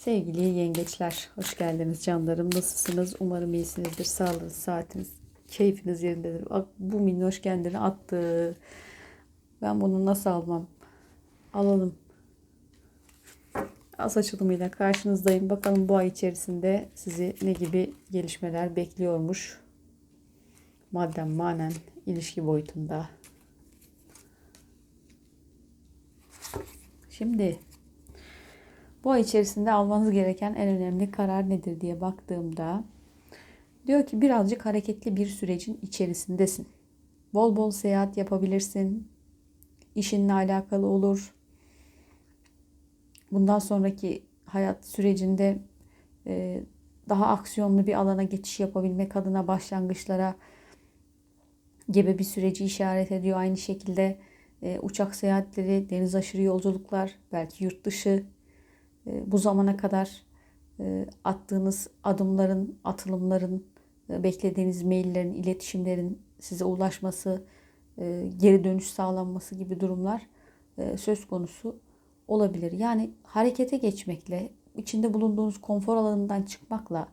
Sevgili yengeçler, hoş geldiniz canlarım. Nasılsınız? Umarım iyisinizdir. Sağlığınız, saatiniz, keyfiniz yerindedir. Bak, bu minnoş kendini attı. Ben bunu nasıl almam? Alalım. Az açılımıyla karşınızdayım. Bakalım bu ay içerisinde sizi ne gibi gelişmeler bekliyormuş. Madden, manen, ilişki boyutunda. Şimdi bu ay içerisinde almanız gereken en önemli karar nedir diye baktığımda diyor ki birazcık hareketli bir sürecin içerisindesin. Bol bol seyahat yapabilirsin. İşinle alakalı olur. Bundan sonraki hayat sürecinde e, daha aksiyonlu bir alana geçiş yapabilmek adına başlangıçlara gibi bir süreci işaret ediyor. Aynı şekilde e, uçak seyahatleri, deniz aşırı yolculuklar, belki yurt dışı, bu zamana kadar e, attığınız adımların, atılımların, e, beklediğiniz maillerin, iletişimlerin size ulaşması, geri dönüş sağlanması gibi durumlar söz konusu olabilir. Yani harekete geçmekle, içinde bulunduğunuz konfor alanından çıkmakla,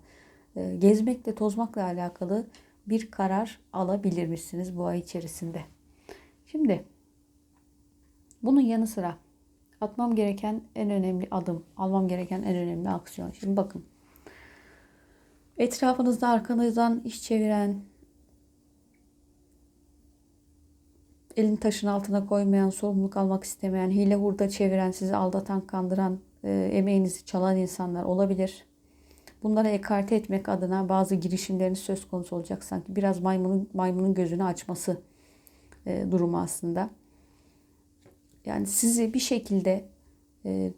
gezmekle, tozmakla alakalı bir karar alabilir misiniz bu ay içerisinde? Şimdi bunun yanı sıra atmam gereken en önemli adım, almam gereken en önemli aksiyon. Şimdi bakın. Etrafınızda arkanızdan iş çeviren, elini taşın altına koymayan, sorumluluk almak istemeyen, hile hurda çeviren, sizi aldatan, kandıran, e, emeğinizi çalan insanlar olabilir. Bunlara ekarte etmek adına bazı girişimleriniz söz konusu olacak sanki. Biraz maymunun, maymunun gözünü açması e, durumu aslında. Yani sizi bir şekilde e,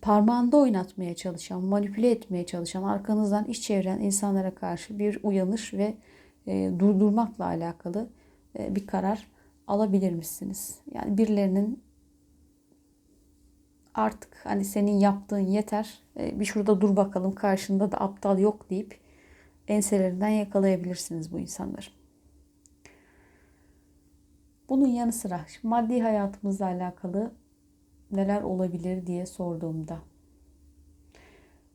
parmağında oynatmaya çalışan, manipüle etmeye çalışan, arkanızdan iş çeviren insanlara karşı bir uyanış ve e, durdurmakla alakalı e, bir karar alabilir misiniz? Yani birilerinin artık hani senin yaptığın yeter, e, bir şurada dur bakalım karşında da aptal yok deyip enselerinden yakalayabilirsiniz bu insanları. Bunun yanı sıra maddi hayatımızla alakalı neler olabilir diye sorduğumda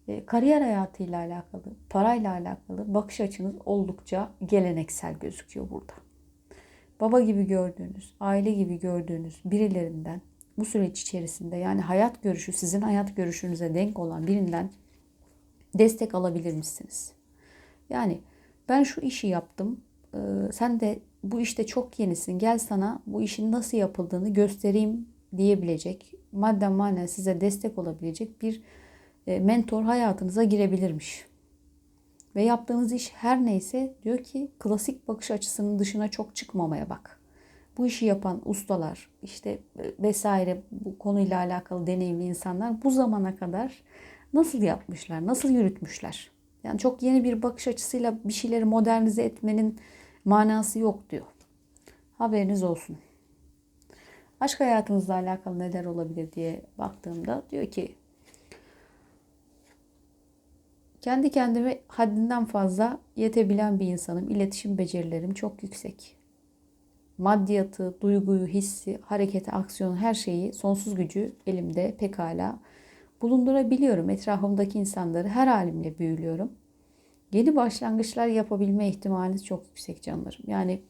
e, kariyer hayatıyla alakalı, parayla alakalı bakış açınız oldukça geleneksel gözüküyor burada. Baba gibi gördüğünüz, aile gibi gördüğünüz birilerinden bu süreç içerisinde yani hayat görüşü sizin hayat görüşünüze denk olan birinden destek alabilir misiniz? Yani ben şu işi yaptım, e, sen de bu işte çok yenisin gel sana bu işin nasıl yapıldığını göstereyim diyebilecek, madden manen size destek olabilecek bir e, mentor hayatınıza girebilirmiş. Ve yaptığınız iş her neyse diyor ki klasik bakış açısının dışına çok çıkmamaya bak. Bu işi yapan ustalar işte e, vesaire bu konuyla alakalı deneyimli insanlar bu zamana kadar nasıl yapmışlar, nasıl yürütmüşler? Yani çok yeni bir bakış açısıyla bir şeyleri modernize etmenin manası yok diyor. Haberiniz olsun. Aşk hayatınızla alakalı neler olabilir diye baktığımda diyor ki kendi kendime haddinden fazla yetebilen bir insanım. İletişim becerilerim çok yüksek. Maddiyatı, duyguyu, hissi, hareketi, aksiyonu her şeyi sonsuz gücü elimde pekala bulundurabiliyorum. Etrafımdaki insanları her halimle büyülüyorum. Yeni başlangıçlar yapabilme ihtimaliniz çok yüksek canlarım. Yani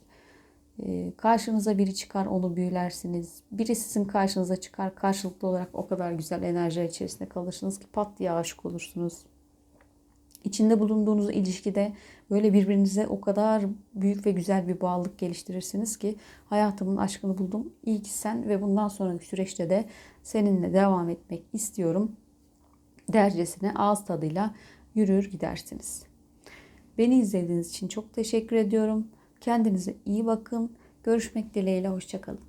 e, karşınıza biri çıkar onu büyülersiniz. Biri sizin karşınıza çıkar karşılıklı olarak o kadar güzel enerji içerisinde kalırsınız ki pat diye aşık olursunuz. İçinde bulunduğunuz ilişkide böyle birbirinize o kadar büyük ve güzel bir bağlılık geliştirirsiniz ki hayatımın aşkını buldum. İyi ki sen ve bundan sonraki süreçte de seninle devam etmek istiyorum dercesine ağız tadıyla yürür gidersiniz. Beni izlediğiniz için çok teşekkür ediyorum. Kendinize iyi bakın. Görüşmek dileğiyle. Hoşçakalın.